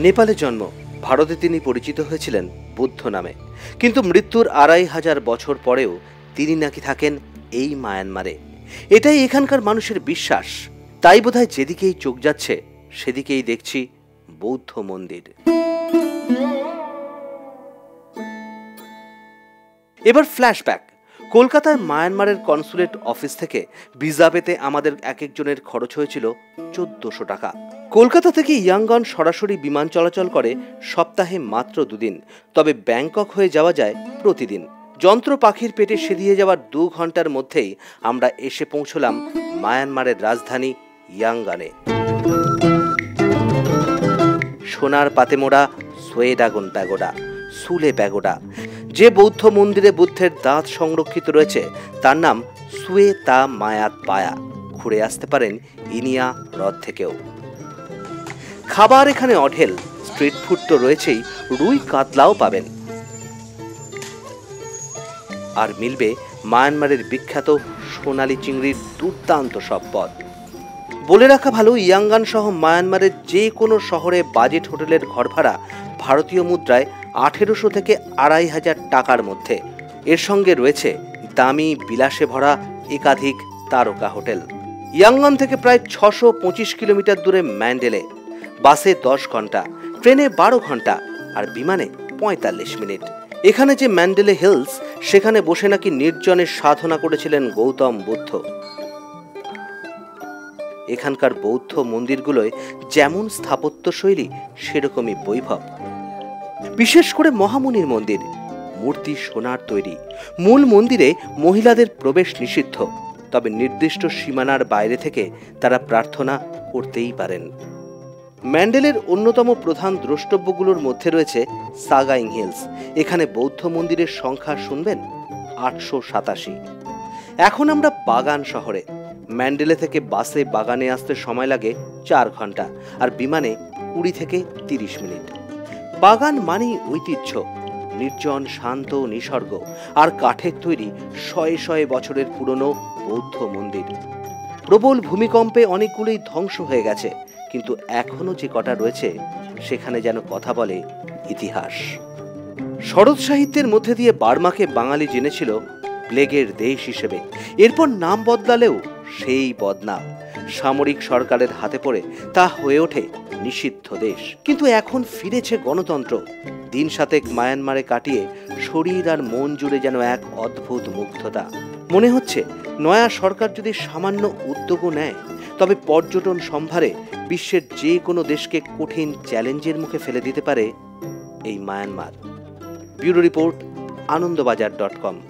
নেপালে জন্ম। ভারতে তিনি পরিচিত হয়েছিলেন বুদ্ধ নামে। কিন্তু মৃত্যুর আড়াই হাজার বছর পরেও তিনি নাকি থাকেন এই মায়ানমারে। এটাই এখানকার মানুষের বিশ্বাস। তাই বোধহয় যেদিকেই চোখ যাচ্ছে, সেদিকেই দেখছি বৌদ্ধ মন্দির। এবার ফ্ল্যাশব্যাক। কলকাতার মায়ানমারের কনসুলেট অফিস থেকে ভিসা পেতে আমাদের এক একজনের খরচ হয়েছিল চোদ্দশো টাকা। কলকাতা থেকে ইয়াঙ্গন সরাসরি বিমান চলাচল করে সপ্তাহে মাত্র দুদিন, তবে ব্যাংকক হয়ে যাওয়া যায় প্রতিদিন। যন্ত্র পাখির পেটে সেদিয়ে যাওয়ার দু ঘণ্টার মধ্যেই আমরা এসে পৌঁছলাম মায়ানমারের রাজধানী ইয়াঙ্গানে সোনার পাতে মোড়া সোয়েডাগন প্যাগোডা সুলে প্যাগোডা। যে বৌদ্ধ মন্দিরে বুদ্ধের দাঁত সংরক্ষিত রয়েছে, তার নাম সুয়ে তা মায়াত পায়া। ঘুরে আসতে পারেন ইনিয়া হ্রদ থেকেও। খাবার এখানে অঢেল স্ট্রিট ফুড তো রয়েছেই, রুই কাতলাও পাবেন। আর মিলবে মায়ানমারের বিখ্যাত সোনালি চিংড়ির দুর্দান্ত সব পদ। বলে রাখা ভালো ইয়াঙ্গান সহ মায়ানমারের যে কোনো শহরে বাজেট হোটেলের ঘর ভাড়া ভারতীয় মুদ্রায় আঠেরোশো থেকে আড়াই হাজার টাকার মধ্যে। এর সঙ্গে রয়েছে দামি, বিলাসে ভরা একাধিক তারকা হোটেল। ইয়াঙ্গন থেকে প্রায় ছশো পঁচিশ কিলোমিটার দূরে ম্যান্ডেলে। বাসে দশ ঘণ্টা, ট্রেনে বারো ঘণ্টা আর বিমানে পঁয়তাল্লিশ মিনিট। এখানে যে ম্যান্ডেলে হিলস, সেখানে বসে নাকি নির্জনের সাধনা করেছিলেন গৌতম বুদ্ধ। এখানকার বৌদ্ধ মন্দিরগুলোয় যেমন স্থাপত্যশৈলী, সেরকমই বৈভব। বিশেষ করে মহামুনির মন্দির, মূর্তি সোনার তৈরি। মূল মন্দিরে মহিলাদের প্রবেশ নিষিদ্ধ, তবে নির্দিষ্ট সীমানার বাইরে থেকে তারা প্রার্থনা করতেই পারেন। ম্যান্ডেলের অন্যতম প্রধান দ্রষ্টব্যগুলোর মধ্যে রয়েছে সাগাইং হিলস। এখানে বৌদ্ধ মন্দিরের সংখ্যা শুনবেন আটশো সাতাশি। এখন আমরা বাগান শহরে ম্যান্ডেলে থেকে বাসে বাগানে আসতে সময় লাগে চার ঘণ্টা, আর বিমানে কুড়ি থেকে তিরিশ মিনিট। বাগান মানেই ঐতিহ্য, নির্জন, শান্ত, নিসর্গ, আর কাঠের তৈরি শয়ে শয়ে বছরের পুরনো বৌদ্ধ মন্দির। প্রবল ভূমিকম্পে অনেকগুলোই ধ্বংস হয়ে গেছে, কিন্তু এখনও যে কটা রয়েছে, সেখানে যেন কথা বলে ইতিহাস। শরৎ সাহিত্যের মধ্যে দিয়ে বার্মাকে বাঙালি জেনেছিল প্লেগের দেশ হিসেবে। এরপর নাম বদলালেও সেই বদনাম সামরিক সরকারের হাতে পড়ে তা হয়ে ওঠে নিষিদ্ধ দেশ। কিন্তু এখন ফিরেছে গণতন্ত্র। দিন সাতেক মায়ানমারে কাটিয়ে শরীর আর মন জুড়ে যেন এক অদ্ভুত মুগ্ধতা। মনে হচ্ছে নয়া সরকার যদি সামান্য উদ্যোগও নেয়, তবে পর্যটন সম্ভারে বিশ্বের যে কোনো দেশকে কঠিন চ্যালেঞ্জের মুখে ফেলে দিতে পারে এই Myanmar. Bureau report, Anandabazar dot com.